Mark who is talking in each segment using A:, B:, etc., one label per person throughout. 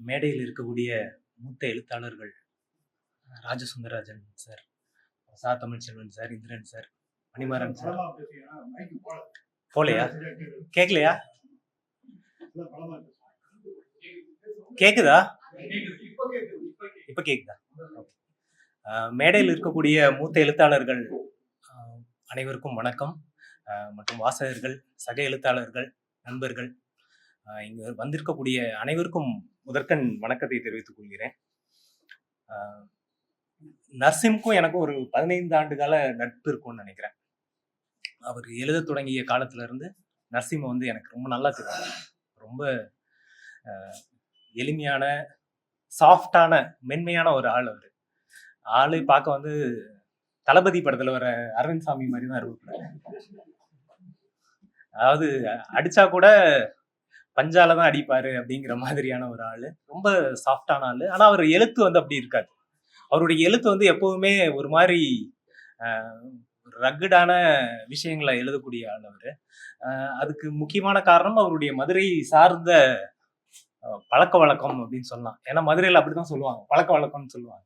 A: மேடையில் இருக்கக்கூடிய மூத்த எழுத்தாளர்கள் ராஜசுந்தரராஜன் சார் சா Tamilselvan sir Indiran sir Manimaran sir. போலையா கேட்கலையா? கேக்குதா? இப்ப கேக்குதா மேடையில் இருக்கக்கூடிய மூத்த எழுத்தாளர்கள் அனைவருக்கும் வணக்கம். மற்றும் வாசகர்கள் சக எழுத்தாளர்கள் நண்பர்கள் இங்கு வந்திருக்கக்கூடிய அனைவருக்கும் முதற்கண் வணக்கத்தை தெரிவித்துக் கொள்கிறேன். நர்சிம்க்கும் எனக்கும் ஒரு பதினைந்து ஆண்டு கால நட்பு இருக்கும்னு நினைக்கிறேன். அவர் எழுத தொடங்கிய காலத்துல இருந்து நர்சிம் வந்து எனக்கு ரொம்ப நல்லா தெரியும். ரொம்ப எளிமையான சாஃப்டான மென்மையான ஒரு ஆள் அவர். ஆளு பார்க்க வந்து தளபதி படத்துல வர அரவிந்த் சாமி மாதிரி தான் இருப்பாரு. அதாவது அடிச்சா கூட பஞ்சால தான் அடிப்பாரு அப்படிங்கிற மாதிரியான ஒரு ஆளு. ரொம்ப சாஃப்டான ஆளு. ஆனா அவர் எழுத்து வந்து அப்படி இருக்காது. அவருடைய எழுத்து வந்து எப்பவுமே ஒரு மாதிரி ரக்குடான விஷயங்களை எழுதக்கூடிய ஆள் அவர். அதுக்கு முக்கியமான காரணம் அவருடைய மதுரை சார்ந்த பழக்க வழக்கம் அப்படின்னு சொல்லலாம். ஏன்னா மதுரையில் அப்படிதான் சொல்லுவாங்க. பழக்க வழக்கம்னு சொல்லுவாங்க.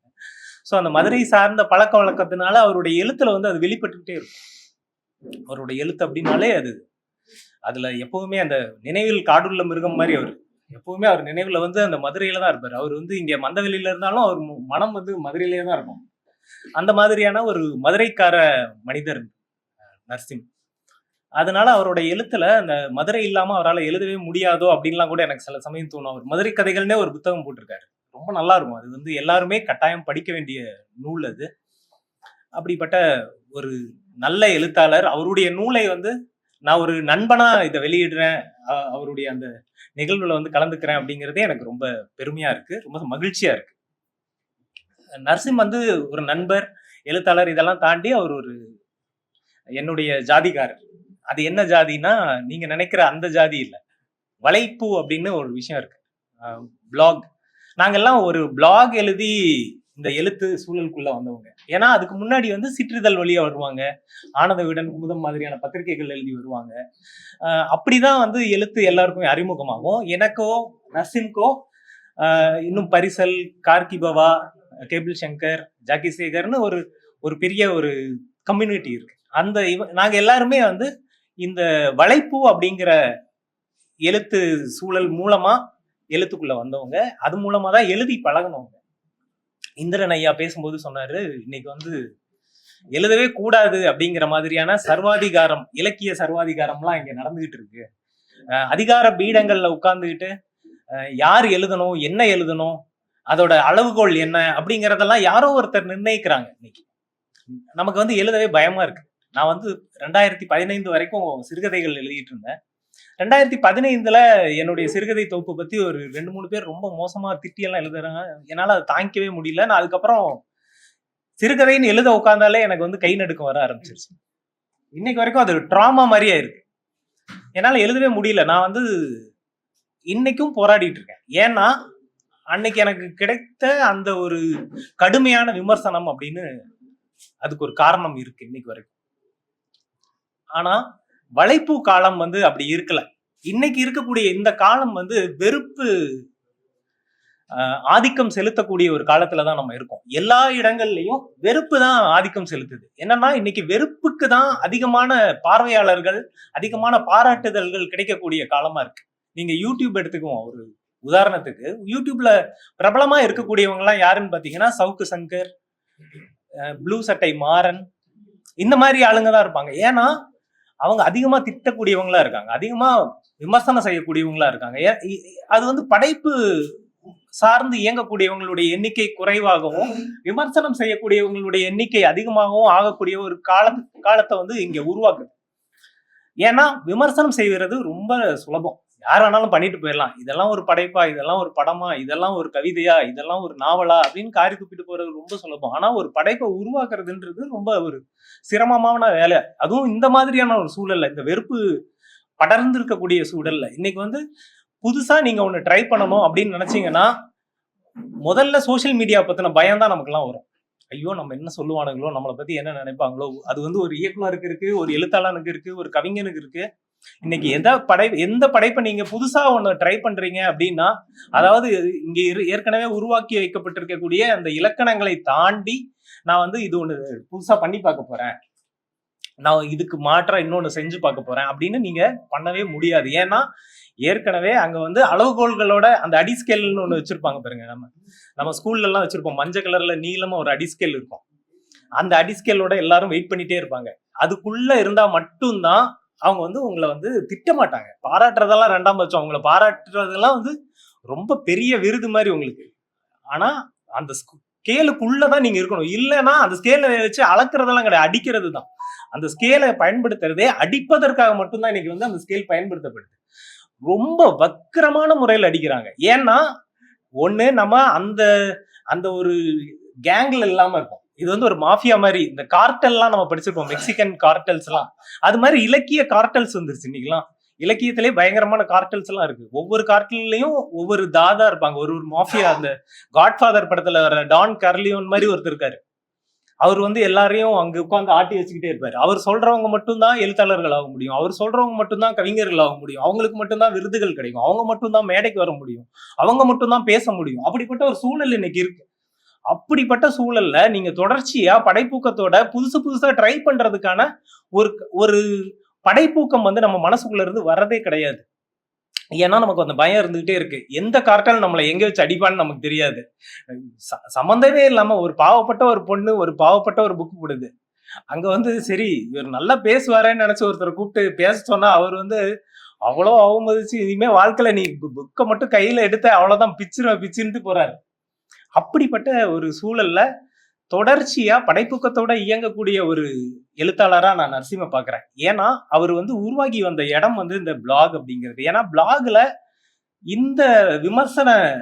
A: ஸோ அந்த மதுரை சார்ந்த பழக்க வழக்கத்தினால அவருடைய எழுத்துல வந்து அது வெளிப்பட்டுக்கிட்டே இருக்கும். அவருடைய எழுத்து அப்படின்னாலே அது அதுல எப்பவுமே அந்த நினைவில் காடுள்ள மிருகம் மாதிரி அவர். எப்பவுமே அவர் நினைவுல வந்து அந்த மதுரையில தான் இருப்பார். அவர் வந்து இங்க மந்தவெளியில இருந்தாலும் அவர் மனம் வந்து மதுரையிலேயே தான் இருக்கும். அந்த மாதிரியான ஒரு மதுரைக்கார மனிதர் அஹ், நரசிம் அதனால அவரோட எழுத்துல அந்த மதுரை இல்லாம அவரால் எழுதவே முடியாதோ அப்படின்லாம் கூட எனக்கு சில சமயம் தோணும். அவர் மதுரை கதைகள்னே ஒரு புத்தகம் போட்டிருக்காரு. ரொம்ப நல்லா இருக்கும். அது வந்து எல்லாருமே கட்டாயம் படிக்க வேண்டிய நூல் அது. அப்படிப்பட்ட ஒரு நல்ல எழுத்தாளர். அவருடைய நூலை வந்து நான் ஒரு நண்பனா இதை வெளியிடுறேன். அவருடைய அந்த நிகழ்வுல வந்து கலந்துக்கிறேன் அப்படிங்கிறதே எனக்கு ரொம்ப பெருமையா இருக்கு. ரொம்ப மகிழ்ச்சியா இருக்கு. நரசிம் வந்து ஒரு நண்பர் எழுத்தாளர் இதெல்லாம் தாண்டி அவர் ஒரு என்னுடைய ஜாதிகாரர் அது என்ன ஜாதினா நீங்க நினைக்கிற அந்த ஜாதி இல்லை. வலைப்பூ அப்படின்னு ஒரு விஷயம் இருக்கு. பிளாக் நாங்கெல்லாம் ஒரு பிளாக் எழுதி இந்த எழுத்து சூழலுக்குள்ள வந்தவங்க. ஏன்னா அதுக்கு முன்னாடி வந்து சிற்றிதழ் வழியா வருவாங்க. ஆனந்த விடன் குமுதம் மாதிரியான பத்திரிகைகள் எழுதி வருவாங்க. அப்படிதான் வந்து எழுத்து எல்லாருக்குமே அறிமுகமாகும். எனக்கோ நசிம்கோ இன்னும் பரிசல் கார்த்திபவா கேபிள் சங்கர் ஜாக்கி சேகர்னு ஒரு ஒரு பெரிய ஒரு கம்யூனிட்டி இருக்கு. அந்த இவ நாங்க எல்லாருமே வந்து இந்த வளைப்பூ அப்படிங்கிற எழுத்து சூழல் மூலமா எழுத்துக்குள்ள வந்தவங்க. அது மூலமா தான் எழுதி பழகினவங்க. இந்திரன் ஐயா பேசும்போது சொன்னாரு இன்னைக்கு வந்து எழுதவே கூடாது அப்படிங்கிற மாதிரியான சர்வாதிகாரம் இலக்கிய சர்வாதிகாரம்லாம் இங்க நடந்துகிட்டு இருக்கு. அதிகார பீடங்கள்ல உட்கார்ந்துகிட்டு யார் எழுதணும் என்ன எழுதணும் அதோட அளவுகோல் என்ன அப்படிங்கறதெல்லாம் யாரோ ஒருத்தர் நிர்ணயிக்கிறாங்க இன்னைக்கு. நமக்கு வந்து எழுதவே பயமா இருக்கு. நான் வந்து ரெண்டாயிரத்தி பதினைந்து வரைக்கும் சிறுகதைகள் எழுதிட்டு இருந்தேன். ரெண்டாயிரத்தி பதினைந்துல என்னுடைய சிறுகதை தொகுப்பு பத்தி ஒரு ரெண்டு மூணு பேர் ரொம்ப மோசமா திட்டி எல்லாம் எழுதுறாங்க. என்னால அதை தாங்கிக்கவே முடியல. நான் அதுக்கப்புறம் சிறுகதைன்னு எழுத உட்கார்ந்தாலே எனக்கு வந்து கை நடுக்கம் வர ஆரம்பிச்சிருச்சு. இன்னைக்கு வரைக்கும் அது ட்ராமா மாதிரியே இருக்கு. என்னால எழுதவே முடியல. நான் வந்து இன்னைக்கும் போராடிட்டு இருக்கேன். ஏன்னா அன்னைக்கு எனக்கு கிடைத்த அந்த ஒரு கடுமையான விமர்சனம் அப்படின்னு அதுக்கு ஒரு காரணம் இருக்கு இன்னைக்கு வரைக்கும். ஆனா வளைப்பு காலம் வந்து அப்படி இருக்கல. இன்னைக்கு இருக்கக்கூடிய இந்த காலம் வந்து வெறுப்பு ஆதிக்கம் செலுத்தக்கூடிய ஒரு காலத்துல தான் நம்ம இருக்கோம். எல்லா இடங்கள்லையும் வெறுப்பு தான் ஆதிக்கம் செலுத்துது. என்னன்னா இன்னைக்கு வெறுப்புக்கு தான் அதிகமான பார்வையாளர்கள் அதிகமான பாராட்டுதல்கள் கிடைக்கக்கூடிய காலமா இருக்கு. நீங்க யூடியூப் எடுத்துக்குவோம். ஒரு உதாரணத்துக்கு யூடியூப்ல பிரபலமா இருக்கக்கூடியவங்க எல்லாம் யாருன்னு பாத்தீங்கன்னா சவுக்கு சங்கர் ப்ளூ சட்டை மாறன் இந்த மாதிரி ஆளுங்க தான் இருப்பாங்க. ஏன்னா அவங்க அதிகமா திட்டக்கூடியவங்களா இருக்காங்க. அதிகமா விமர்சனம் செய்யக்கூடியவங்களா இருக்காங்க. அது வந்து படைப்பு சார்ந்து இயங்கக்கூடியவங்களுடைய எண்ணிக்கை குறைவாகவும் விமர்சனம் செய்யக்கூடியவங்களுடைய எண்ணிக்கை அதிகமாகவும் ஆகக்கூடிய ஒரு கால காலத்தை வந்து இங்க உருவாக்குது. ஏன்னா விமர்சனம் செய்கிறது ரொம்ப சுலபம். யார் வேணாலும் பண்ணிட்டு போயிடலாம். இதெல்லாம் ஒரு படைப்பா இதெல்லாம் ஒரு படமா இதெல்லாம் ஒரு கவிதையா இதெல்லாம் ஒரு நாவலா அப்படின்னு காரி கூப்பிட்டு போறது ரொம்ப சுலபம். ஆனா ஒரு படைப்பை உருவாக்குறதுன்றது ரொம்ப ஒரு சிரமமான வேலை. அதுவும் இந்த மாதிரியான ஒரு சூழல்ல இந்த வெறுப்பு படர்ந்து இருக்கக்கூடிய சூழல்ல. இன்னைக்கு வந்து புதுசா நீங்க ஒன்று ட்ரை பண்ணணும் அப்படின்னு நினைச்சீங்கன்னா முதல்ல சோஷியல் மீடியா பத்தின பயம் தான் நமக்குலாம் வரும். ஐயோ நம்ம என்ன சொல்லுவானுங்களோ நம்மளை பத்தி என்ன நினைப்பாங்களோ அது வந்து ஒரு இயக்குனருக்கு இருக்கு ஒரு எழுத்தாளனுக்கு இருக்கு ஒரு கவிஞனுக்கு இருக்கு. இன்னைக்கு எதா படை எந்த படைப்பை நீங்க புதுசா ஒண்ணு ட்ரை பண்றீங்க அப்படின்னா அதாவது இங்க இரு- ஏற்கனவே உருவாக்கி வைக்கப்பட்டிருக்கக்கூடிய அந்த இலக்கணங்களை தாண்டி நான் வந்து இது ஒண்ணு புதுசா பண்ணி பார்க்க போறேன். நான் இதுக்கு மாற்றம் இன்னொன்று செஞ்சு பார்க்க போறேன் அப்படின்னு நீங்க பண்ணவே முடியாது. ஏன்னா ஏற்கனவே அங்க வந்து அளவுகோல்களோட அந்த அடிஸ்கேல்னு ஒன்று வச்சிருப்பாங்க பாருங்க நம்ம. நம்ம ஸ்கூல்ல எல்லாம் வச்சிருப்போம். மஞ்சள் கலர்ல நீளமா ஒரு அடிஸ்கேல் இருக்கும். அந்த அடிஸ்கேலோட எல்லாரும் வெயிட் பண்ணிட்டே இருப்பாங்க. அதுக்குள்ள இருந்தா மட்டும்தான் அவங்க வந்து உங்களை வந்து திட்ட மாட்டாங்க பாராட்டுறதெல்லாம் ரெண்டாம் பட்சம். அவங்கள பாராட்டுறதெல்லாம் வந்து ரொம்ப பெரிய விருது மாதிரி உங்களுக்கு. ஆனா அந்த ஸ்கேலுக்குள்ளதான் நீங்க இருக்கணும். இல்லைன்னா அந்த ஸ்கேலை வச்சு அளக்குறதெல்லாம் கிடையாது. அடிக்கிறது தான் அந்த ஸ்கேலை பயன்படுத்துறதே அடிப்பதற்காக மட்டும்தான் இன்னைக்கு வந்து அந்த ஸ்கேல் பயன்படுத்தப்படுது. ரொம்ப வக்கிரமான முறையில் அடிக்கிறாங்க. ஏன்னா ஒன்று நம்ம அந்த அந்த ஒரு கேங்கில் இல்லாமல் இருக்கும். இது வந்து ஒரு மாஃபியா மாதிரி இந்த கார்டெல்லாம் நம்ம படிச்சிருப்போம் மெக்சிகன் கார்டல்ஸ் எல்லாம். அது மாதிரி இலக்கிய கார்டல்ஸ் வந்துருச்சு இன்னைக்கெல்லாம். இலக்கியத்திலே பயங்கரமான கார்டல்ஸ் எல்லாம் இருக்கு. ஒவ்வொரு கார்டல்லையும் ஒவ்வொரு தாதா இருப்பாங்க. ஒரு ஒரு மாஃபியா அந்த காட்ஃபாதர் படத்துல வர டான் கர்லியோன் மாதிரி ஒருத்தர் இருக்காரு. அவர் வந்து எல்லாரையும் அங்க உட்காந்து ஆட்டி வச்சுக்கிட்டே இருப்பாரு. அவர் சொல்றவங்க மட்டும்தான் எழுத்தாளர்கள் ஆக முடியும். அவர் சொல்றவங்க மட்டும்தான் கவிஞர்கள் ஆக முடியும். அவங்களுக்கு மட்டும்தான் விருதுகள் கிடைக்கும். அவங்க மட்டும்தான் மேடைக்கு வர முடியும். அவங்க மட்டும்தான் பேச முடியும். அப்படிப்பட்ட ஒரு சூழல் இன்னைக்கு இருக்கு. அப்படிப்பட்ட சூழல்ல நீங்க தொடர்ச்சியா படைப்பூக்கத்தோட புதுசு புதுசா ட்ரை பண்றதுக்கான ஒரு ஒரு படைப்பூக்கம் வந்து நம்ம மனசுக்குள்ள இருந்து வரதே கிடையாது. ஏன்னா நமக்கு அந்த பயம் இருந்துகிட்டே இருக்கு. எந்த கார்ட்டல் நம்மளை எங்க வச்சு அடிப்பான்னு நமக்கு தெரியாது. ச- சம்மந்தமே இல்லாம ஒரு பாவப்பட்ட ஒரு பொண்ணு ஒரு பாவப்பட்ட ஒரு புக் போடுது. அங்க வந்து சரி இவர் நல்லா பேசுவாரேன்னு நினைச்சு ஒருத்தர் கூப்பிட்டு பேச சொன்னா அவர் வந்து அவ்வளோ அவமதிச்சு இனிமே வாழ்க்கையில நீ புக்கை மட்டும் கையில எடுத்த அவ்வளவுதான் பிச்சுருவ பிச்சுன்ட்டு போறாரு. அப்படிப்பட்ட ஒரு சூழல்ல தொடர்ச்சியா படைப்புக்கத்தோட இயங்கக்கூடிய ஒரு எழுத்தாளரா நான் நரசிம்ம பாக்குறேன். ஏன்னா அவர் வந்து உருவாகி வந்த இடம் வந்து இந்த பிளாக் அப்படிங்கிறது. ஏன்னா பிளாக்ல இந்த விமர்சன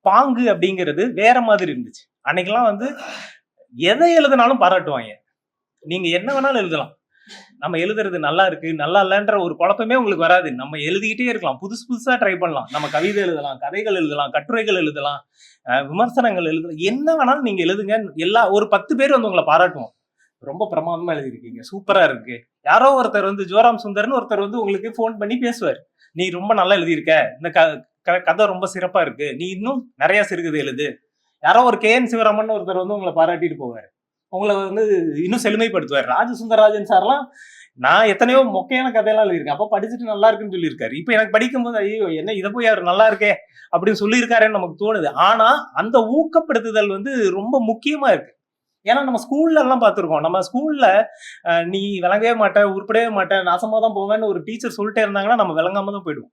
A: பாங்கு அப்படிங்கிறது வேற மாதிரி இருந்துச்சு. அன்னைக்கெல்லாம் வந்து எதை எழுதினாலும் பாராட்டுவாங்க. நீங்க என்ன வேணாலும் எழுதலாம். நம்ம எழுதுறது நல்லா இருக்கு நல்லா இல்லைன்ற ஒரு குழப்பமே உங்களுக்கு வராது. நம்ம எழுதிக்கிட்டே இருக்கலாம். புதுசு புதுசா ட்ரை பண்ணலாம். நம்ம கவிதை எழுதலாம் கதைகள் எழுதலாம் கட்டுரைகள் எழுதலாம் விமர்சனங்கள் எழுதலாம். என்ன வேணாலும் நீங்க எழுதுங்க. எல்லா ஒரு பத்து பேர் வந்து உங்களை பாராட்டுவோம். ரொம்ப பிரமாதமா எழுதியிருக்கீங்க. சூப்பரா இருக்கு. யாரோ ஒருத்தர் வந்து ஜோராம் சுந்தர்னு ஒருத்தர் வந்து உங்களுக்கு ஃபோன் பண்ணி பேசுவார். நீ ரொம்ப நல்லா எழுதியிருக்க. இந்த க க- கதை ரொம்ப சிறப்பா இருக்கு. நீ இன்னும் நிறைய சிறுகதை எழுது. யாரோ ஒரு கே என் சிவராமன் ஒருத்தர் வந்து உங்களை பாராட்டிட்டு போவார். உங்களை வந்து இன்னும் செழுமைப்படுத்துவார். ராஜசுந்தரராஜன் சார்லாம் நான் எத்தனையோ மொக்கையான கதையெல்லாம் எழுதியிருக்கேன். அப்போ படிச்சுட்டு நல்லா இருக்குன்னு சொல்லியிருக்காரு. இப்போ எனக்கு படிக்கும்போது ஐயோ என்ன இதை போய் அவர் நல்லா இருக்கே அப்படின்னு சொல்லியிருக்காருன்னு நமக்கு தோணுது. ஆனால் அந்த ஊக்கப்படுத்துதல் வந்து ரொம்ப முக்கியமாக இருக்கு. ஏன்னா நம்ம ஸ்கூல்ல எல்லாம் பார்த்துருக்கோம். நம்ம ஸ்கூல்ல நீ விளங்கவே மாட்ட உருப்படவே மாட்ட நாசமாக தான் போவேன்னு ஒரு டீச்சர் சொல்லிட்டே இருந்தாங்கன்னா நம்ம விளங்காம தான் போயிடுவோம்.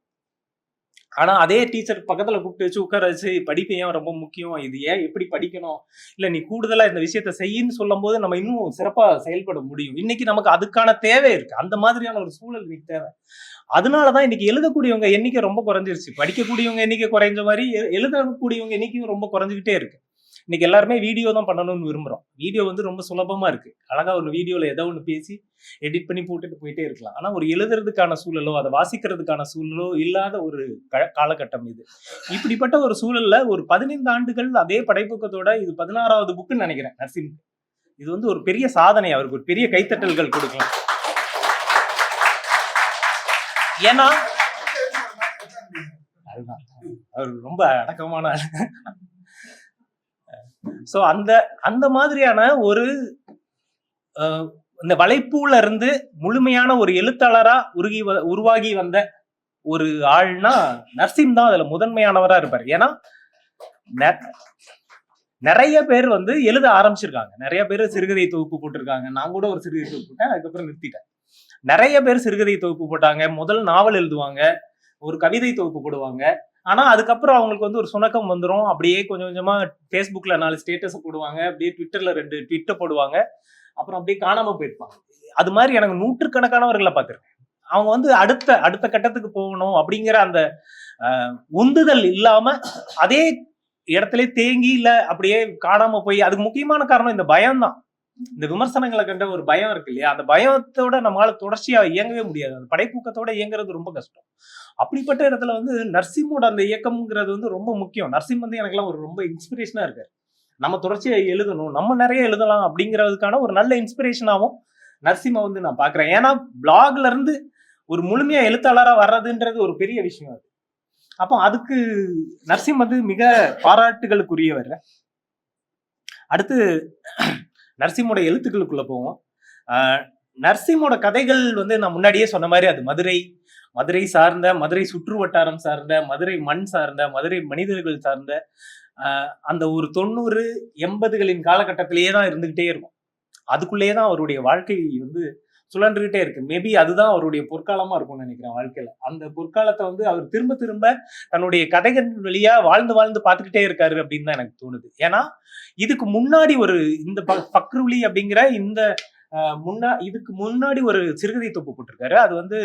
A: ஆனா அதே டீச்சர் பக்கத்துல கூப்பிட்டு வச்சு உட்கார வச்சு படிப்பு ஏன் ரொம்ப முக்கியம்? இது ஏன் எப்படி படிக்கணும்? இல்ல நீ கூடுதலா இந்த விஷயத்த செய்யின்னு சொல்லும் போது நம்ம இன்னும் சிறப்பா செயல்பட முடியும். இன்னைக்கு நமக்கு அதுக்கான தேவை இருக்கு. அந்த மாதிரியான ஒரு சூழல் இன்னைக்கு தேவை. அதனாலதான் இன்னைக்கு எழுதக்கூடியவங்க எண்ணிக்கை ரொம்ப குறைஞ்சிருச்சு. படிக்கக்கூடியவங்க எண்ணிக்கை குறைஞ்ச மாதிரி எழுதக்கூடியவங்க எண்ணிக்கையும் ரொம்ப குறைஞ்சிக்கிட்டே இருக்கு. இன்னைக்கு எல்லாருமே வீடியோ தான் பண்ணணும்னு விரும்புகிறோம் வீடியோ வந்து ரொம்ப சுலபமாக இருக்கு. அழகா ஒரு வீடியோவில் ஏதோ ஒன்று பேசி எடிட் பண்ணி போட்டுட்டு போயிட்டே இருக்கலாம். ஆனால் ஒரு எழுதுறதுக்கான சூழலோ அதை வாசிக்கிறதுக்கான சூழலோ இல்லாத ஒரு க- காலகட்டம் இது. இப்படிப்பட்ட ஒரு சூழல்ல ஒரு பதினைந்து ஆண்டுகள் அதே படைப்புக்கத்தோட இது பதினாறாவது புக்குன்னு நினைக்கிறேன் நரசிம் இது வந்து ஒரு பெரிய சாதனை அவருக்கு ஒரு பெரிய கைத்தட்டல்கள் கொடுக்கலாம். ஏன்னா அதுதான். அவர் ரொம்ப அடக்கமான சோ அந்த அந்த மாதிரியான ஒரு இந்த வலைப்பூல இருந்து முழுமையான ஒரு எழுத்தாளரா உருகி வ- உருவாகி வந்த ஒரு ஆள்னா நர்சிம் தான் அதுல முதன்மையானவரா இருப்பார். ஏன்னா நெ- நிறைய பேர் வந்து எழுத ஆரம்பிச்சிருக்காங்க. நிறைய பேர் சிறுகதை தொகுப்பு போட்டிருக்காங்க. நான் கூட ஒரு சிறுகதை தொகுப்பு போட்டேன் அதுக்கப்புறம் நிறுத்திட்டேன். நிறைய பேர் சிறுகதை தொகுப்பு போட்டாங்க. முதல் நாவல் எழுதுவாங்க. ஒரு கவிதை தொகுப்பு போடுவாங்க. ஆனால் அதுக்கப்புறம் அவங்களுக்கு வந்து ஒரு சுணக்கம் வந்துடும் அப்படியே கொஞ்சம் கொஞ்சமாக ஃபேஸ்புக்கில் நாலு ஸ்டேட்டஸை போடுவாங்க. அப்படியே ட்விட்டரில் ரெண்டு ட்விட்டர் போடுவாங்க. அப்புறம் அப்படியே காணாமல் போயிருப்பாங்க. அது மாதிரி எனக்கு நூற்றுக்கணக்கானவர்களை பார்த்துருக்கேன். அவங்க வந்து அடுத்த அடுத்த கட்டத்துக்கு போகணும் அப்படிங்கிற அந்த உந்துதல் இல்லாமல் அதே இடத்துல தேங்கி இல்லை அப்படியே காணாமல் போய் அதுக்கு முக்கியமான காரணம் இந்த பயம்தான். இந்த விமர்சனங்களை கண்ட ஒரு பயம் இருக்கு இல்லையா? அந்த பயத்தோட நம்மளால தொடர்ச்சியா இயங்கவே முடியாது. அந்த படைப்பூக்கத்தோட இயங்குறது ரொம்ப கஷ்டம். அப்படிப்பட்ட இடத்துல வந்து நர்சிம்மோட அந்த இயக்கம்ங்கிறது வந்து ரொம்ப முக்கியம். நர்சிம் வந்து எனக்குலாம் ஒரு ரொம்ப இன்ஸ்பிரேஷனா இருக்காரு. நம்ம தொடர்ச்சியா எழுதணும் நம்ம நிறைய எழுதலாம் அப்படிங்கிறதுக்கான ஒரு நல்ல இன்ஸ்பிரேஷனாகவும் நர்சிமை வந்து நான் பாக்குறேன் ஏன்னா பிளாக்ல இருந்து ஒரு முழுமையா எழுத்தாளரா வர்றதுன்றது ஒரு பெரிய விஷயம் அது. அப்போ அதுக்கு நரசிம் வந்து மிக பாராட்டுகளுக்குரியவர். அடுத்து நரசிம்மோட எழுத்துக்களுக்குள்ள போவோம். நரசிம்மோட கதைகள் வந்து நான் முன்னாடியே சொன்ன மாதிரி அது மதுரை மதுரை சார்ந்த மதுரை சுற்று வட்டாரம் சார்ந்த மதுரை மண் சார்ந்த மதுரை மனிதர்கள் சார்ந்த அந்த ஒரு தொண்ணூறு எண்பதுகளின் காலகட்டத்திலேயே தான் இருந்துகிட்டே இருக்கும். அதுக்குள்ளேயே தான் அவருடைய வாழ்க்கை வந்து சுழன்றுகிட்டே இருக்கு. மேபி அதுதான் அவருடைய பொற்காலமா இருக்கும்னு நினைக்கிறேன் வாழ்க்கையில. அந்த பொற்காலத்தை வந்து அவர் திரும்ப திரும்ப தன்னுடைய கதைகள் வழியா வாழ்ந்து வாழ்ந்து பார்த்துக்கிட்டே இருக்காரு அப்படின்னு தான் எனக்கு தோணுது. ஏன்னா இதுக்கு முன்னாடி ஒரு இந்த பக்ருலி அப்படிங்கிற இந்த முன்னா இதுக்கு முன்னாடி ஒரு சிறுகதை தொகுப்பு போட்டிருக்காரு. அது வந்து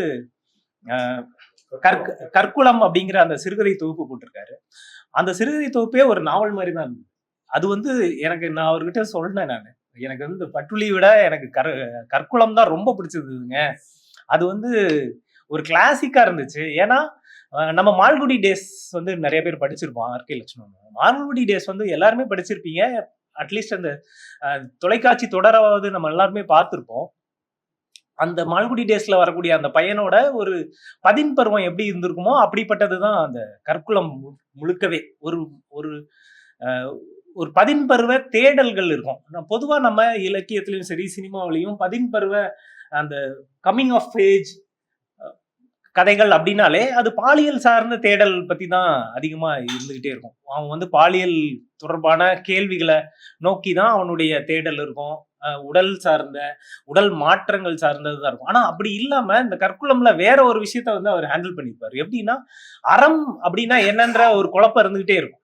A: கற்க கற்குளம் அப்படிங்கிற அந்த சிறுகதை தொகுப்பு போட்டிருக்காரு. அந்த சிறுகதை தொகுப்பே ஒரு நாவல் மாதிரி தான் இருந்தது. அது வந்து எனக்கு நான் அவர்கிட்ட சொன்னேன் நான். எனக்கு வந்து இந்த பட்டுளி விட எனக்கு கர் கற்குளம் தான் ரொம்ப பிடிச்சிருந்ததுங்க. அது வந்து ஒரு கிளாசிக்காக இருந்துச்சு. ஏன்னா நம்ம மால்குடி டேஸ் வந்து நிறைய பேர் படிச்சிருப்போம் ஆர்கே லட்சுமணன். மால்குடி டேஸ் வந்து எல்லாருமே படிச்சிருப்பீங்க. அட்லீஸ்ட் அந்த தொலைக்காட்சி தொடராவது நம்ம எல்லாருமே பார்த்துருப்போம். அந்த மால்குடி டேஸ்ல வரக்கூடிய அந்த பையனோட ஒரு பதின் பருவம் எப்படி இருந்திருக்குமோ அப்படிப்பட்டதுதான் அந்த கற்குளம் மு- முழுக்கவே. ஒரு ஒரு ஒரு பதின் பருவ தேடல்கள் இருக்கும். பொதுவாக நம்ம இலக்கியத்திலையும் சரி சினிமாவிலையும் பதின் பருவ அந்த கம்மிங் ஆஃப் ஏஜ் கதைகள் அப்படின்னாலே அது பாலியல் சார்ந்த தேடல் பற்றி தான் அதிகமாக இருந்துக்கிட்டே இருக்கும். அவன் வந்து பாலியல் தொடர்பான கேள்விகளை நோக்கி தான் அவனுடைய தேடல் இருக்கும். உடல் சார்ந்த உடல் மாற்றங்கள் சார்ந்தது தான் இருக்கும். ஆனால் அப்படி இல்லாமல் இந்த கற்குளம்ல வேற ஒரு விஷயத்த வந்து அவர் ஹேண்டில் பண்ணியிருப்பார் எப்படின்னா அறம் அப்படின்னா என்னன்ற ஒரு குழப்பம் இருந்துகிட்டே இருக்கும்.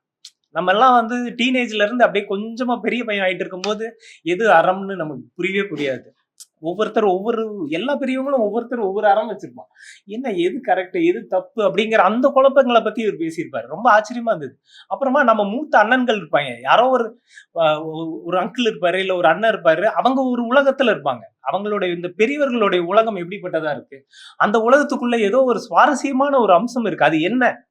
A: நம்ம எல்லாம் வந்து டீனேஜ்ல இருந்து அப்படியே கொஞ்சமா பெரிய பையன் ஆயிட்டு இருக்கும்போது எது அறம்னு நமக்கு புரியவே புரியாது. ஒவ்வொருத்தர் ஒவ்வொரு எல்லா பெரியவங்களும் ஒவ்வொருத்தர் ஒவ்வொரு அறம் வச்சிருப்பான். என்ன எது கரெக்ட் எது தப்பு அப்படிங்கிற அந்த குழப்பங்களை பத்தி இவர் பேசியிருப்பாரு. ரொம்ப ஆச்சரியமா இருந்தது. அப்புறமா நம்ம மூத்த அண்ணன்கள் இருப்பாங்க. யாரோ ஒரு ஒரு- ஒரு அங்கிள் இருப்பாரு இல்ல ஒரு அண்ணன் இருப்பாரு. அவங்க ஒரு உலகத்துல இருப்பாங்க. அவங்களுடைய இந்த பெரியவர்களுடைய உலகம் எப்படிப்பட்டதா இருக்கு? அந்த உலகத்துக்குள்ள ஏதோ ஒரு சுவாரஸ்யமான ஒரு அம்சம் இருக்கு. அது என்ன?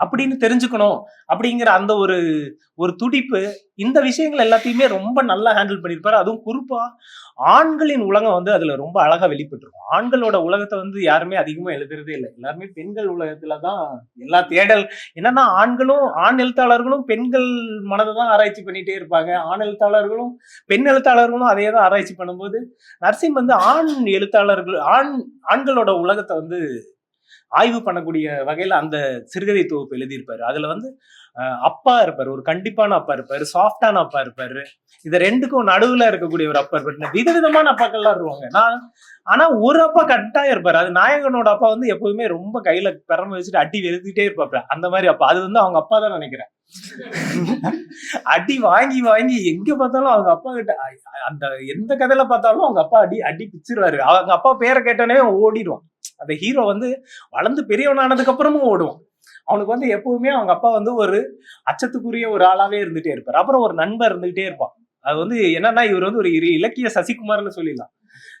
A: அப்படின்னு தெரிஞ்சுக்கணும் அப்படிங்கிற அந்த ஒரு ஒரு துடிப்பு இந்த விஷயங்கள் எல்லாத்தையுமே ரொம்ப நல்லா ஹேண்டில் பண்ணியிருப்பாரு. அதுவும் குறிப்பா ஆண்களின் உலகம் வந்து அதுல ரொம்ப அழகா வெளிப்பட்டுருக்கும். ஆண்களோட உலகத்தை வந்து யாருமே அதிகமா எழுதுறதே இல்லை. எல்லாருமே பெண்கள் உலகத்துல தான் எல்லா தேடல் என்னன்னா ஆண்களும் ஆண் எழுத்தாளர்களும் பெண்கள் மனதை தான் ஆராய்ச்சி பண்ணிட்டே இருப்பாங்க. ஆண் எழுத்தாளர்களும் பெண் எழுத்தாளர்களும் அதே தான் ஆராய்ச்சி பண்ணும்போது நரசிம் வந்து ஆண் எழுத்தாளர்கள் ஆண் ஆண்களோட உலகத்தை வந்து ஆய்வு பண்ணக்கூடிய வகையில அந்த சிறுகதை தொகுப்பு எழுதியிருப்பாரு. அதுல வந்து அஹ், அப்பா இருப்பாரு ஒரு கண்டிப்பான அப்பா இருப்பாரு சாஃப்டான அப்பா இருப்பாரு. இது ரெண்டுக்கும் நடுவுல இருக்கக்கூடிய ஒரு அப்பா இருப்பாரு. விதவிதமான அப்பாக்கள்லாம் இருவாங்க நான் ஆனா ஒரு அப்பா கட்டாயம் இருப்பாரு. அது நாயகனோட அப்பா வந்து எப்போதுமே ரொம்ப கையில பிறம வச்சுட்டு அடி எழுதிட்டே இருப்பாப்ல. அந்த மாதிரி அப்பா. அது வந்து அவங்க அப்பா தான் நினைக்கிறேன். அடி வாங்கி வாங்கி எங்க பார்த்தாலும் அவங்க அப்பா கிட்ட அந்த எந்த கதையில பார்த்தாலும் அவங்க அப்பா அடி அடி பிச்சிருவாரு. அவங்க அப்பா பேரை கேட்டோன்னே ஓடிடுவான். அந்த ஹீரோ வந்து வளர்ந்து பெரியவனானதுக்கு அப்புறமும் ஓடுவான். அவனுக்கு வந்து எப்பவுமே அவங்க அப்பா வந்து ஒரு அச்சத்துக்குரிய ஒரு ஆளாவே இருந்துட்டே இருப்பார். அப்புறம் ஒரு நண்பர் இருந்துகிட்டே இருப்பான். அது வந்து என்னன்னா இவர் வந்து ஒரு இரு- இலக்கிய சசிகுமார்னு சொல்லிடலாம்.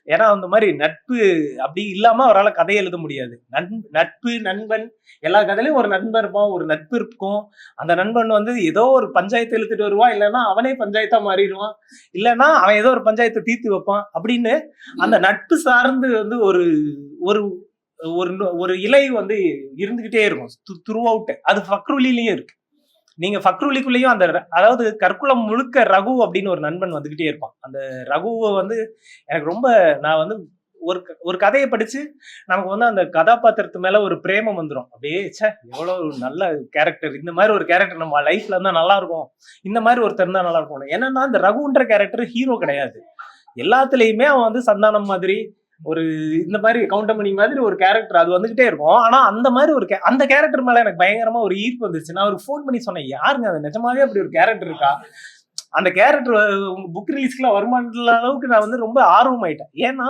A: ஏன்னா அந்த மாதிரி நட்பு அப்படி இல்லாம அவரால் கதை எழுத முடியாது. நண் நட்பு நண்பன் எல்லா கதையிலையும் ஒரு நண்பன் இருப்பான் ஒரு நட்பு இருக்கும். அந்த நண்பன் வந்து ஏதோ ஒரு பஞ்சாயத்து எழுத்துட்டு வருவான் இல்லைன்னா அவனே பஞ்சாயத்தா மாறிடுவான். இல்லைன்னா அவன் ஏதோ ஒரு பஞ்சாயத்தை தீர்த்து வைப்பான். அப்படின்னு அந்த நட்பு சார்ந்து வந்து ஒரு ஒரு ஒரு ஒரு இலை வந்து இருந்துகிட்டே இருக்கும். த்ரூ அவுட் அது ஃபக்ருலிலையும் இருக்கு. நீங்க ஃபக்ருலிக்குள்ளேயும் அந்த அதாவது கற்குளம் முழுக்க ரகு அப்படின்னு ஒரு நண்பன் வந்துகிட்டே இருப்பான். அந்த ரகுவை வந்து எனக்கு ரொம்ப நான் வந்து ஒரு க- ஒரு கதையை படிச்சு நமக்கு வந்து அந்த கதாபாத்திரத்து மேல ஒரு பிரேமம் வந்துடும் அப்படியே ச்சே எவ்வளவு நல்ல கேரக்டர் இந்த மாதிரி ஒரு கேரக்டர் நம்ம லைஃப்ல இருந்தா நல்லா இருக்கும். இந்த மாதிரி ஒருத்தர் இருந்தா நல்லா இருக்கும் என்னன்னா இந்த ரகுன்ற கேரக்டர் ஹீரோ கிடையாது. எல்லாத்துலயுமே அவன் வந்து சந்தானம் மாதிரி ஒரு இந்த மாதிரி கவுண்டமணி மாதிரி ஒரு கேரக்டர் அது வந்துகிட்டே இருக்கும். ஆனா அந்த மாதிரி ஒரு அந்த கேரக்டர் மேல எனக்கு பயங்கரமா ஒரு ஈர்ப்பு வந்துச்சு. நான் அவருக்கு ஃபோன் பண்ணி சொன்னேன் யாருங்க அது? நிஜமாவே அப்படி ஒரு கேரக்டர் இருக்கா? அந்த கேரக்டர் உங்க புக் ரிலீஸ்க்குலாம் வருமான அளவுக்கு நான் வந்து ரொம்ப ஆர்வம் ஆயிட்டேன் ஏன்னா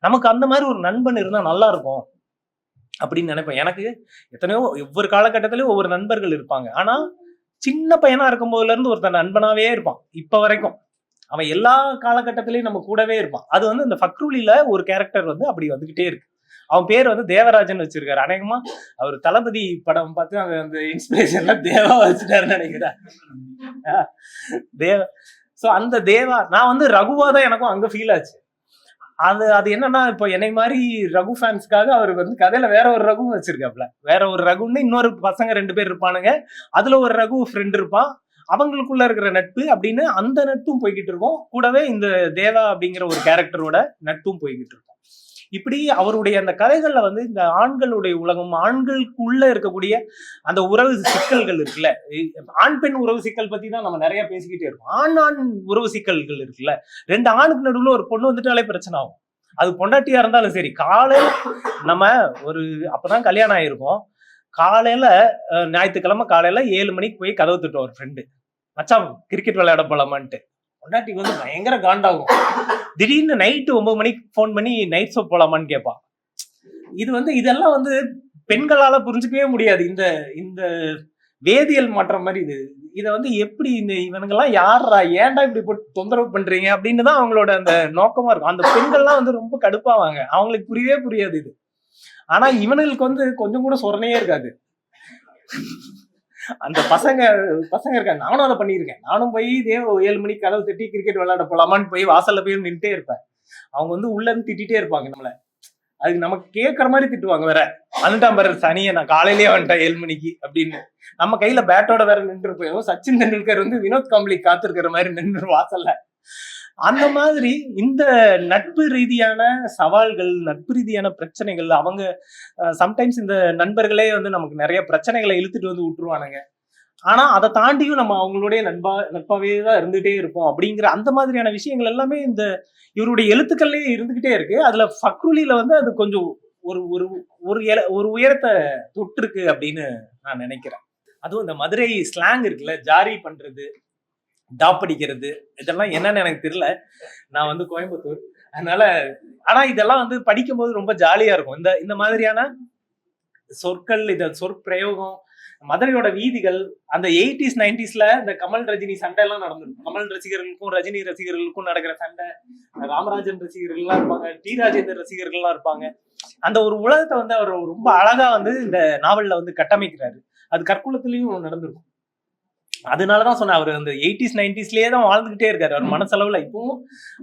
A: நமக்கு அந்த மாதிரி ஒரு நண்பன் இருந்தா நல்லா இருக்கும் அப்படின்னு நினைப்பேன். எனக்கு எத்தனையோ ஒவ்வொரு காலகட்டத்திலயும் ஒவ்வொரு நண்பர்கள் இருப்பாங்க. ஆனா சின்ன பையனா இருக்கும் போதுல இருந்து ஒருத்தன் நண்பனாவே இருப்பான். இப்ப வரைக்கும். அவன் எல்லா காலகட்டத்திலையும் நம்ம கூடவே இருப்பான். அது வந்து இந்த ஃபக்ரூலில ஒரு கேரக்டர் வந்து அப்படி வந்துகிட்டே இருக்கு. அவன் பேர் வந்து தேவராஜன் வச்சிருக்காரு. அநேகமா அவர் தளபதி படம் பார்த்து அந்த அந்த இன்ஸ்பிரேஷன்ல தேவா வச்சுட்டாருன்னு நினைக்கிறேன். தேவ ஸோ அந்த தேவா நான் வந்து ரகுவா தான் எனக்கும் அங்க ஃபீல் ஆச்சு. அது அது என்னன்னா இப்போ என்னை மாதிரி ரகு ஃபேன்ஸ்க்காக அவர் வந்து கதையில வேற ஒரு ரகுவும் வச்சிருக்காப்ல வேற ஒரு ரகுன்னு இன்னொரு பசங்க ரெண்டு பேர் இருப்பானுங்க. அதுல ஒரு ரகு ஃப்ரெண்ட் இருப்பான். அவங்களுக்குள்ள இருக்கிற நட்பு அப்படின்னு அந்த நட்பும் போய்கிட்டு இருக்கும். கூடவே இந்த தேவா அப்படிங்கிற ஒரு கேரக்டரோட நட்பும் போய்கிட்டு இருக்கும். இப்படி அவருடைய அந்த கதைகள்ல வந்து இந்த ஆண்களுடைய உலகம் ஆண்களுக்குள்ள இருக்கக்கூடிய அந்த உறவு சிக்கல்கள் இருக்குல்ல. ஆண் பெண் உறவு சிக்கல் பத்தி தான் நம்ம நிறைய பேசிக்கிட்டே இருக்கோம். ஆண் ஆண் உறவு சிக்கல்கள் இருக்குல்ல. ரெண்டு ஆணுக்கு நடுவுல ஒரு பொண்ணு வந்துட்டாலே பிரச்சனை ஆகும். அது பொண்டாட்டியா இருந்தாலும் சரி காலையில நம்ம ஒரு அப்பதான் கல்யாணம் ஆயிருக்கும். காலையில ஞாயிற்றுக்கிழமை காலையில ஏழு மணிக்கு போய் கதவு திட்டோம் ஒரு ஃப்ரெண்டு மச்சான் கிரிக்கெட் விளையாட போலாமான்ட்டு. பொண்டாட்டிக்கு வந்து பயங்கர காண்டாகும். திடீர்னு நைட்டு ஒன்பது மணிக்கு ஃபோன் பண்ணி நைட் ஷோ போலாமான்னு கேட்பான் இது வந்து இதெல்லாம் வந்து பெண்களால புரிஞ்சுக்கவே முடியாது. இந்த இந்த வேதியியல் மாற்றம் மாதிரி இது. இதை வந்து எப்படி இந்த இவனுங்கெல்லாம் யாரா ஏன்டா இப்படி போட்டு தொந்தரவு பண்றீங்க? அப்படின்னு தான் அவங்களோட அந்த நோக்கமா இருக்கும். அந்த பெண்கள்லாம் வந்து ரொம்ப கடுப்பாவாங்க. அவங்களுக்கு புரியவே புரியாது இது. ஆனா இவனுங்களுக்கு வந்து கொஞ்சம் கூட சொரணையே இருக்காது. அந்த பசங்க பசங்க இருக்காங்க. நானும் அதை பண்ணியிருக்கேன். நானும் போய் இதே ஏழு மணிக்கு கதவு தட்டி கிரிக்கெட் விளையாட போலாமான்னு போய் வாசல்ல போய் நின்றுட்டே இருப்பேன். அவங்க வந்து உள்ள இருந்து திட்டிட்டே இருப்பாங்க நம்மள. அதுக்கு நமக்கு கேட்கற மாதிரி திட்டுவாங்க வேற. வந்துட்டான் பாரு சனியை நான் காலையிலேயே வந்துட்டேன் ஏழு மணிக்கு அப்படின்னு. நம்ம கையில பேட்டோட வேற நின்று போயும் சச்சின் டெண்டுல்கர் வந்து வினோத் காம்ப்ளி காத்திருக்கிற மாதிரி நின்று வாசல்ல. அந்த மாதிரி இந்த நட்பு ரீதியான சவால்கள் நட்பு ரீதியான பிரச்சனைகள் அவங்க சம்டைம்ஸ் இந்த நண்பர்களே வந்து நமக்கு நிறைய பிரச்சனைகளை இழுத்துட்டு வந்து விட்டுருவானுங்க. ஆனா அதை தாண்டியும் நம்ம அவங்களுடைய நண்பா நட்பாவே தான் இருந்துகிட்டே இருப்போம் அப்படிங்கிற அந்த மாதிரியான விஷயங்கள் எல்லாமே இந்த இவருடைய எழுத்துக்கள்லயே இருந்துகிட்டே இருக்கு. அதுல ஃபக்ருலில வந்து அது கொஞ்சம் ஒரு ஒரு ஒரு ஒரு உயரத்தை தொட்டிருக்கு அப்படின்னு நான் நினைக்கிறேன். அதுவும் இந்த மதுரை ஸ்லாங் இருக்குல்ல ஜாரி பண்றது டாப்படிக்கிறது இதெல்லாம் என்னன்னு எனக்கு தெரியல. நான் வந்து கோயம்புத்தூர். அதனால ஆனா இதெல்லாம் வந்து படிக்கும்போது ரொம்ப ஜாலியா இருக்கும். இந்த இந்த மாதிரியான சொற்கள் இத சொற்பிரயோகம் மதுரையோட வீதிகள் அந்த எயிட்டிஸ் நைன்டிஸ்ல இந்த கமல் ரஜினி சண்டை எல்லாம் நடந்திருக்கும். கமல் ரசிகர்களுக்கும் ரஜினி ரசிகர்களுக்கும் நடக்கிற சண்டை ராமராஜன் ரசிகர்கள்லாம் இருப்பாங்க டி ராஜேந்தர் ரசிகர்கள்லாம் இருப்பாங்க. அந்த ஒரு உலகத்தை வந்து அவர் ரொம்ப அழகா வந்து இந்த நாவல்ல வந்து கட்டமைக்கிறாரு. அது கற்குலத்திலயும் நடந்திருக்கும். அதனாலதான் சொன்னேன் அவர் அந்த எயிட்டிஸ் நைன்டிஸ்லயே தான் வாழ்ந்துகிட்டே இருக்காரு. அவர் மனசளவுல இப்பவும்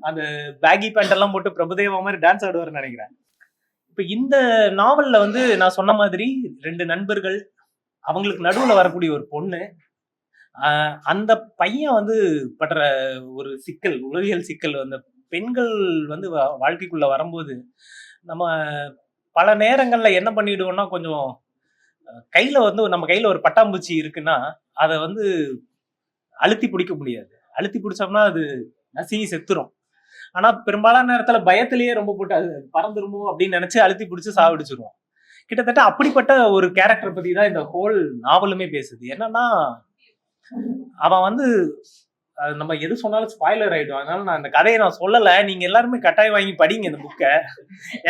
A: அந்த பேகி பேண்ட் எல்லாம் போட்டு பிரபுதேவா மாதிரி டான்ஸ் ஆடுவார்னு நினைக்கிறேன். இப்ப இந்த நாவல்ல வந்து நான் சொன்ன மாதிரி ரெண்டு நண்பர்கள் அவங்களுக்கு நடுவுல வரக்கூடிய ஒரு பொண்ணு அந்த பையன் வந்து படுற ஒரு சிக்கல் உளவியல் சிக்கல். அந்த பெண்கள் வந்து வாழ்க்கைக்குள்ள வரும்போது நம்ம பல நேரங்கள்ல என்ன பண்ணிடுவோம்னா கொஞ்சம் கையில வந்து நம்ம கையில ஒரு பட்டாம்பூச்சி இருக்குன்னா அதை வந்து அழுத்தி பிடிக்க முடியாது. அழுத்தி பிடிச்சோம்னா அது நசுங்கி செத்துரும். ஆனா பெரும்பாலான நேரத்துல பயத்திலேயே ரொம்ப போட்டு அது பறந்துருமோ அப்படின்னு நினைச்சு அழுத்தி பிடிச்சி சாவடிச்சிருவோம். கிட்டத்தட்ட அப்படிப்பட்ட ஒரு கேரக்டர் பத்தி தான் இந்த ஹோல் நாவலுமே பேசுது. என்னன்னா அவன் வந்து அது நம்ம எது சொன்னாலும் ஸ்பாய்லர் ஆயிடும். அதனால நான் இந்த கதையை நான் சொல்லலை. நீங்க எல்லாருமே கட்டாயம் வாங்கி படிங்க இந்த புக்கை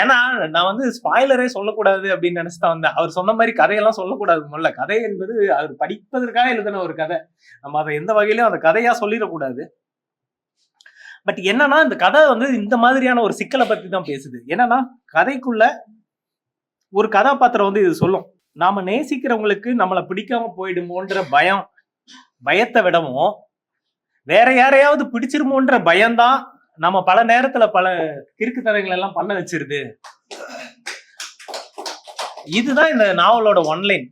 A: ஏன்னா நான் வந்து ஸ்பாய்லரே சொல்லக்கூடாது அப்படின்னு நினைச்சு தான் வந்தேன். அவர் சொன்ன மாதிரி கதையெல்லாம் சொல்லக்கூடாது. முதல்ல கதை என்பது அவர் படிப்பதற்காக எழுதின ஒரு கதை. நம்ம அதை எந்த வகையிலும் அந்த கதையா சொல்லிடக்கூடாது. பட் என்னன்னா இந்த கதை வந்து இந்த மாதிரியான ஒரு சிக்கலை பத்தி தான் பேசுது. என்னன்னா கதைக்குள்ள ஒரு கதாபாத்திரம் வந்து இது சொல்லும். நாம நேசிக்கிறவங்களுக்கு நம்மளை பிடிக்காம போயிடுமோன்ற பயம் பயத்தை விடவும் வேற யாரையாவது பிடிச்சிருமோன்ற பயம்தான் நம்ம பல நேரத்துல பல கிறுக்குத்தனங்கள் எல்லாம் பண்ண வச்சிருது. இதுதான் இந்த நாவலோட ஒன்லைன்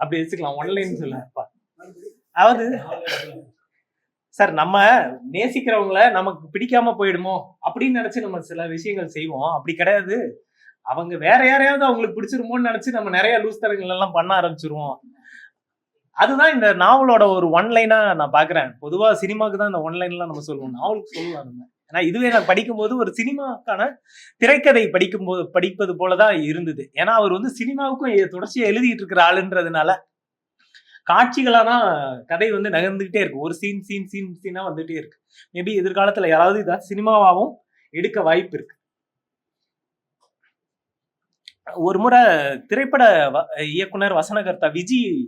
A: அப்படி வச்சுக்கலாம் ஒன்லைன் சொல்லப்பா அதாவது சார் நம்ம நேசிக்கிறவங்கள நமக்கு பிடிக்காம போயிடுமோ அப்படின்னு நினைச்சு நம்ம சில விஷயங்கள் செய்வோம். அப்படி கிடையாது. அவங்க வேற யாரையாவது அவங்களுக்கு பிடிச்சிருமோன்னு நினைச்சு நம்ம நிறைய லூஸ் தரங்கள் எல்லாம் பண்ண ஆரம்பிச்சிருவோம். அதுதான் இந்த நாவலோட ஒரு ஒன்லைனா நான் பாக்குறேன். பொதுவா சினிமாக்கு தான் இந்த ஒன்லைன்லாம் நம்ம சொல்லுவோம். நாவலுக்கு சொல்லலாம் நம்ம. ஏன்னா இதுவே நான் படிக்கும்போது ஒரு சினிமாக்கான திரைக்கதை படிக்கும்போது படிப்பது போலதான் இருந்தது. ஏன்னா அவர் வந்து சினிமாவுக்கும் எ- தொடர்ச்சியா எழுதிட்டு இருக்கிற ஆளுன்றதுனால காட்சிகளாக தான் கதை வந்து நகர்ந்துகிட்டே இருக்கு. ஒரு சீன் சீன் சீன் சீனா வந்துட்டே இருக்கு. மேபி எதிர்காலத்துல யாராவது இதான் சினிமாவாகவும் எடுக்க வாய்ப்பு இருக்கு. ஒரு முறை திரைப்பட வ- இயக்குனர் வசனகர்த்தா விஜி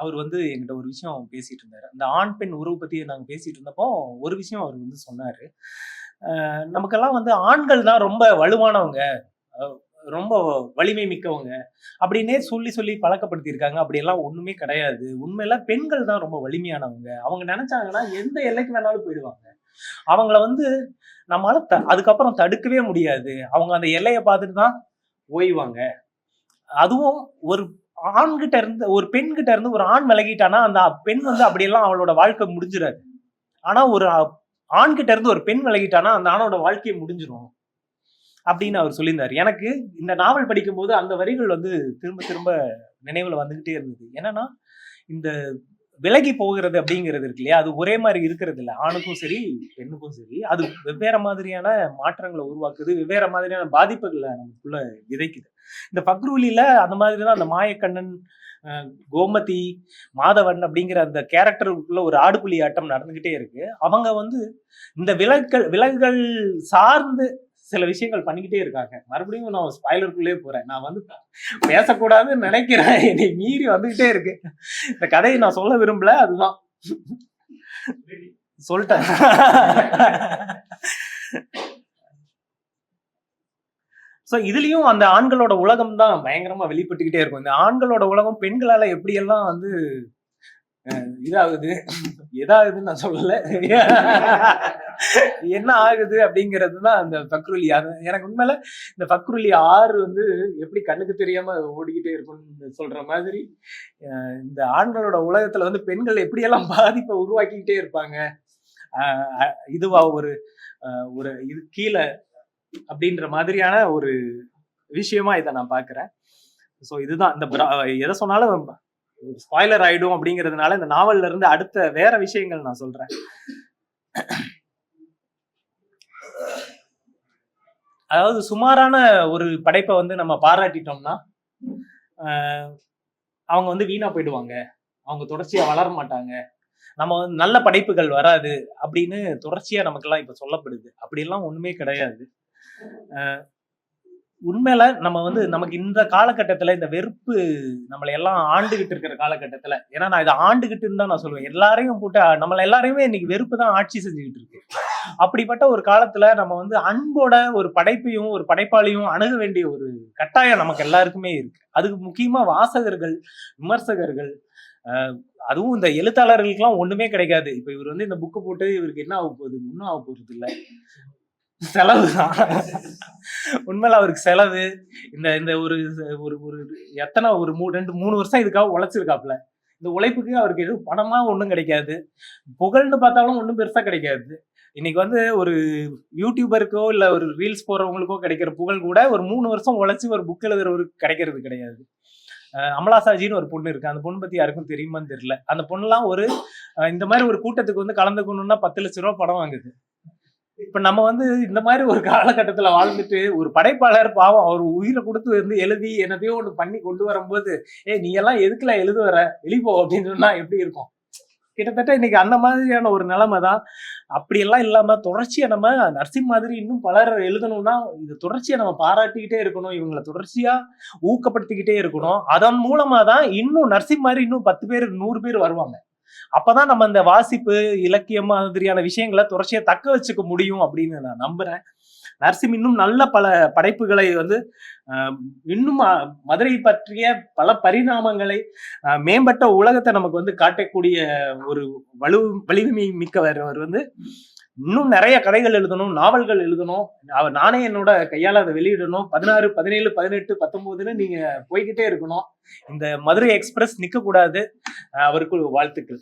A: அவர் வந்து என்கிட்ட ஒரு விஷயம் பேசிட்டு இருந்தாரு அந்த ஆண் பெண் உறவு பத்தி நாங்க பேசிட்டு இருந்தப்போ ஒரு விஷயம் அவர் வந்து சொன்னாரு. நமக்கெல்லாம் வந்து ஆண்கள் தான் ரொம்ப வலுவானவங்க ரொம்ப வலிமை மிக்கவங்க அப்படின்னே சொல்லி சொல்லி பழக்கப்படுத்தியிருக்காங்க. அப்படியெல்லாம் ஒண்ணுமே கிடையாது. உண்மையில பெண்கள் தான் ரொம்ப வலிமையானவங்க. அவங்க நினைச்சாங்கன்னா எந்த எல்லைக்கு வேணாலும் போயிடுவாங்க. அவங்கள வந்து நம்மளால த அதுக்கப்புறம் தடுக்கவே முடியாது. அவங்க அந்த எல்லையை பார்த்துட்டு தான் ஓய்வாங்க. அதுவும் ஒரு ஆண்கிட்ட இருந்து ஒரு பெண்கிட்ட இருந்து ஒரு ஆண் விலகிட்டானா அந்த பெண் வந்து அப்படியெல்லாம் அவளோட வாழ்க்கை முடிஞ்சிடாது. ஆனா ஒரு ஆண்கிட்ட இருந்து ஒரு பெண் விலகிட்டானா அந்த ஆணோட வாழ்க்கையை முடிஞ்சிடும். அப்படின்னு அவர் சொல்லியிருந்தார். எனக்கு இந்த நாவல் படிக்கும்போது அந்த வரிகள் வந்து திரும்ப திரும்ப நினைவுல வந்துகிட்டே இருந்தது. என்னன்னா இந்த விலகி போகிறது அப்படிங்கிறது இருக்கு இல்லையா? அது ஒரே மாதிரி இருக்கிறது இல்லை. ஆணுக்கும் சரி பெண்ணுக்கும் சரி அது வெவ்வேறு மாதிரியான மாற்றங்களை உருவாக்குது வெவ்வேறு மாதிரியான பாதிப்புகளை நமக்குள்ள விதைக்குது. இந்த பக்ரூலில அந்த மாதிரி தான் அந்த மாயக்கண்ணன் கோமதி மாதவன் அப்படிங்கிற அந்த கேரக்டருக்குள்ள ஒரு ஆடுபுலி ஆட்டம் நடந்துகிட்டே இருக்கு. அவங்க வந்து இந்த விலகுகள் விலகுகள் சார்ந்து சில விஷயங்கள் பண்ணிக்கிட்டே இருக்காங்க. மறுபடியும் நான் ஸ்பாய்லருக்குள்ளே போறேன். நான் வந்து பேசக்கூடாதுன்னு நினைக்கிறேன். என்னை மீறி வந்துகிட்டே இருக்கு. இந்த கதையை நான் சொல்ல விரும்பல அதுதான். சொல்லிட்டேன். ஸோ இதுலேயும் அந்த ஆண்களோட உலகம் தான் பயங்கரமாக வெளிப்பட்டுக்கிட்டே இருக்கும். இந்த ஆண்களோட உலகம் பெண்களால் எப்படியெல்லாம் வந்து இதாகுது? எதாகுதுன்னு நான் சொல்லலை. என்ன ஆகுது அப்படிங்கிறது தான் அந்த பக்ருலி. அது எனக்கு உண்மையில இந்த பக்ருலி ஆறு வந்து எப்படி கண்ணுக்கு தெரியாம ஓடிக்கிட்டே இருக்கும்னு சொல்ற மாதிரி இந்த ஆண்களோட உலகத்துல வந்து பெண்கள் எப்படியெல்லாம் பாதிப்பை உருவாக்கிக்கிட்டே இருப்பாங்க? இதுவா ஒரு ஒரு இது கீழே அப்படின்ற மாதிரியான ஒரு விஷயமா இதை நான் பாக்குறேன் ஸோ இதுதான் இந்த எதை சொன்னாலும் ஸ்பாய்லர் ஆயிடும் அப்படிங்கிறதுனால இந்த நாவல்ல இருந்து அடுத்த வேற விஷயங்கள் நான் சொல்றேன். அதாவது சுமாரான ஒரு படைப்பை வந்து நம்ம பாராட்டிட்டோம்னா ஆஹ் அவங்க வந்து வீணா போயிடுவாங்க. அவங்க தொடர்ச்சியா வளர மாட்டாங்க. நம்ம வந்து நல்ல படைப்புகள் வராது அப்படின்னு தொடர்ச்சியா நமக்கெல்லாம் இப்ப சொல்லப்படுது. அப்படிலாம் ஒண்ணுமே கிடையாது. உண்மையில நம்ம வந்து நமக்கு இந்த காலகட்டத்துல இந்த வெறுப்பு நம்மளை எல்லாம் ஆண்டுகிட்டு இருக்கிற காலகட்டத்துல ஏன்னா நான் இதை ஆண்டுகிட்டு தான் நான் சொல்லுவேன். எல்லாரையும் போட்டு நம்மள எல்லாரையுமே இன்னைக்கு வெறுப்பு தான் ஆட்சி செஞ்சுக்கிட்டு இருக்கு. அப்படிப்பட்ட ஒரு காலத்துல நம்ம வந்து அன்போட ஒரு படைப்பையும் ஒரு படைப்பாளையும் அணுக வேண்டிய ஒரு கட்டாயம் நமக்கு எல்லாருக்குமே இருக்கு. அதுக்கு முக்கியமா வாசகர்கள் விமர்சகர்கள் அதுவும் இந்த எழுத்தாளர்களுக்கெல்லாம் ஒண்ணுமே கிடைக்காது. இப்ப இவர் வந்து இந்த புக்கு போட்டு இவருக்கு என்ன ஆக போகுது? ஒன்றும் ஆக போறது இல்லை செலவு தான் உண்மையில அவருக்கு செலவு. இந்த இந்த ஒரு ஒரு ஒரு எத்தனை ஒரு மூ ரெண்டு மூணு வருஷம் இதுக்காக உழைச்சிருக்காப்ல இந்த உழைப்புக்கு அவருக்கு எதுவும் பணமா ஒன்றும் கிடைக்காது. புகழ்னு பார்த்தாலும் ஒன்றும் பெருசா கிடைக்காது. இன்னைக்கு வந்து ஒரு யூடியூபருக்கோ இல்ல ஒரு ரீல்ஸ் போறவங்களுக்கோ கிடைக்கிற புகழ் கூட ஒரு மூணு வருஷம் உழைச்சி ஒரு புக் எழுதுறவருக்கு கிடைக்கிறது கிடையாது. அமலாசாஜின்னு அமலா சாஜின்னு ஒரு பொண்ணு இருக்கு. அந்த பொண்ணு பத்தி யாருக்கும் தெரியுமான்னு தெரியல. அந்த பொண்ணுலாம் ஒரு இந்த மாதிரி ஒரு கூட்டத்துக்கு வந்து கலந்துக்கணும்னா பத்து லட்ச ரூபா படம் வாங்குது. இப்ப நம்ம வந்து இந்த மாதிரி ஒரு காலகட்டத்துல வாழ்ந்துட்டு ஒரு படைப்பாளர் பாவம் அவர் உயிரை கொடுத்து வந்து எழுதி என்னதையோ ஒண்ணு பண்ணி கொண்டு வரும்போது ஏ நீ எல்லாம் எதுக்குல எழுது வர? வெளிப்போ அப்படின்னு சொன்னா எப்படி இருக்கும்? கிட்டத்தட்ட இன்னைக்கு அந்த மாதிரியான ஒரு நிலைமை தான். அப்படியெல்லாம் இல்லாம தொடர்ச்சியா நம்ம நர்சிங் மாதிரி இன்னும் பலர் எழுதணும்னா இது தொடர்ச்சியா நம்ம பாராட்டிக்கிட்டே இருக்கணும். இவங்களை தொடர்ச்சியா ஊக்கப்படுத்திக்கிட்டே இருக்கணும். அதன் மூலமா தான் இன்னும் நர்சிங் மாதிரி இன்னும் பத்து பேர் நூறு பேர் வருவாங்க. அப்பதான் நம்ம இந்த வாசிப்பு இலக்கியம் மாதிரியான விஷயங்களை தொடர்ச்சியா தக்க வச்சுக்க முடியும் அப்படின்னு நான் நம்புறேன். நரசிம் இன்னும் நல்ல பல படைப்புகளை வந்து ஆஹ், இன்னும் மதுரை பற்றிய பல பரிணாமங்களை மேம்பட்ட உலகத்தை நமக்கு வந்து காட்டக்கூடிய ஒரு வலு வலிமை மிக்கவர் அவர் வந்து இன்னும் நிறைய கதைகள் எழுதணும் நாவல்கள் எழுதணும். அவர் நானே என்னோட கையால அதை வெளியிடணும். பதினாறு பதினேழு பதினெட்டு பத்தொன்பதுன்னு நீங்க போய்கிட்டே இருக்கணும். இந்த மதுரை எக்ஸ்பிரஸ் நிக்க கூடாது ஆஹ் அவருக்கு வாழ்த்துக்கள்.